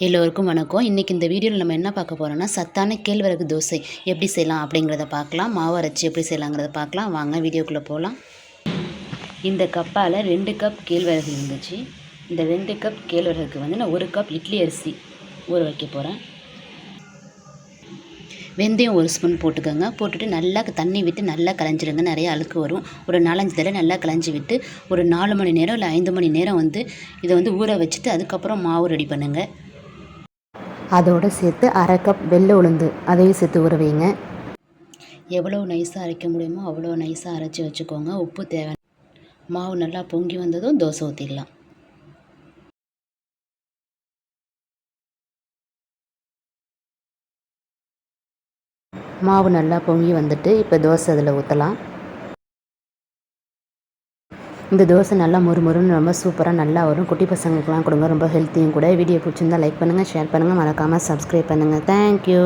எல்லோருக்கும் வணக்கம். இன்றைக்கி இந்த வீடியோவில் நம்ம என்ன பார்க்க போகிறோம்னா சத்தான கேழ்வரகு தோசை எப்படி செய்யலாம் அப்படிங்கிறத பார்க்கலாம். மாவு அரைச்சி எப்படி செய்யலாங்கிறத பார்க்கலாம். வாங்க வீடியோக்குள்ளே போகலாம் இந்த கப்பால் ரெண்டு கப் கேழ்வரகு இருந்துச்சு. இந்த ரெண்டு கப் கேழ்வரகுக்கு வந்து நான் ஒரு கப் இட்லி அரிசி ஊற வைக்க போகிறேன் வெந்தயம் ஒரு ஸ்பூன் போட்டுக்கோங்க. போட்டுட்டு நல்லா தண்ணி விட்டு நல்லா களைஞ்சிடுங்க நிறைய அழுக்கு வரும். ஒரு நாலஞ்சு தடவை நல்லா கலைஞ்சி விட்டு ஒரு நாலு மணி நேரம் இல்லை ஐந்து மணி நேரம் வந்து இதை வந்து ஊற வச்சுட்டு அதுக்கப்புறம் மாவு ரெடி பண்ணுங்கள் அதோடு சேர்த்து அரை கப் வெள்ளை உளுந்து அதையும் சேர்த்து ஊற வைங்க. எவ்வளோ நைஸாக அரைக்க முடியுமோ அவ்வளோ நைஸாக அரைச்சி வச்சுக்கோங்க. உப்பு தேவை மாவு நல்லா பொங்கி வந்ததும் தோசை ஊற்றிடலாம் மாவு நல்லா பொங்கி வந்துட்டு இப்போ தோசை அதில் ஊற்றலாம் இந்த தோசை நல்லா மொறுமொறுன்னு ரொம்ப சூப்பராக நல்லா வரும். குட்டி பசங்களுக்குலாம் கொடுங்க. ரொம்ப ஹெல்த்தியும் கூட. வீடியோ பிடிச்சிருந்தா லைக் பண்ணுங்கள் ஷேர் பண்ணுங்கள் மறக்காமல் சப்ஸ்கிரைப் பண்ணுங்கள் தேங்க்யூ